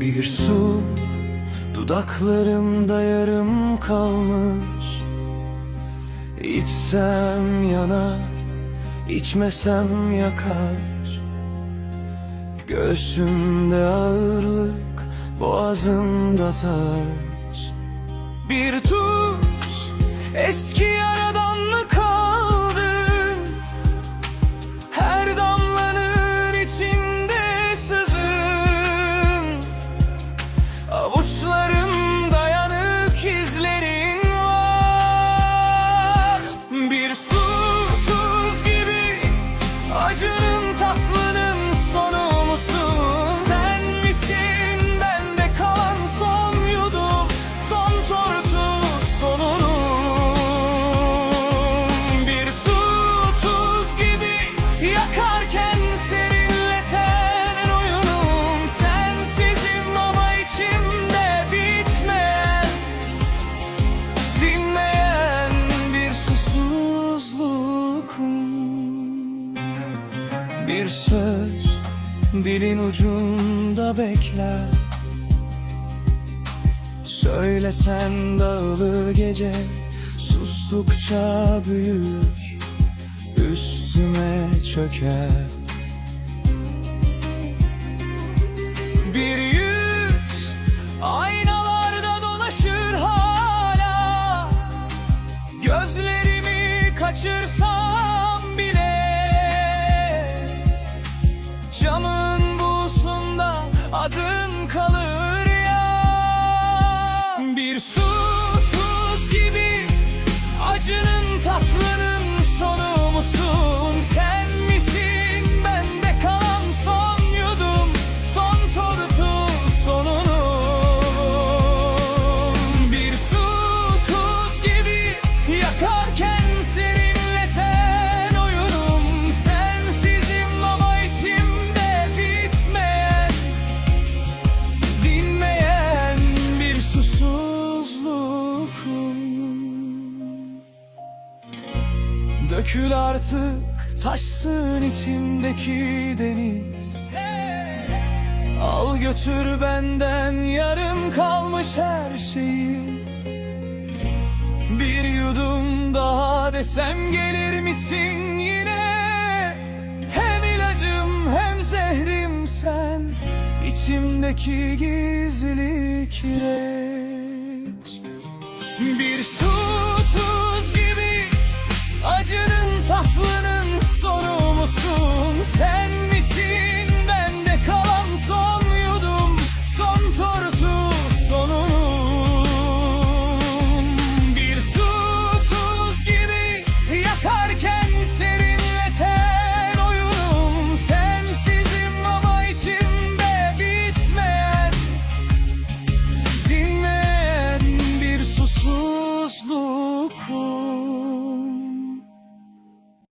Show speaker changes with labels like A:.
A: Bir su dudaklarımda yarım kalmış. İçsem yanar, içmesem yakar. Göğsümde ağırlık, boğazımda taş. Bir tuş eski yer Yakarken serinleten oyunum Sensizim ama içimde bitmeyen Dinmeyen bir susuzlukum. Bir söz dilin ucunda bekler. Söylesen dağılır gece Sustukça büyür çöker. Bir yüz aynalarda dolaşır hala. Gözlerimi kaçırsam bile Camın buğusunda adın kalır Dökül artık taşsın içimdeki deniz. Hey! Al götür benden yarım kalmış her şeyi. Bir yudum daha desem gelir misin yine? Hem ilacım hem zehrim sen İçimdeki gizli kireç Bir su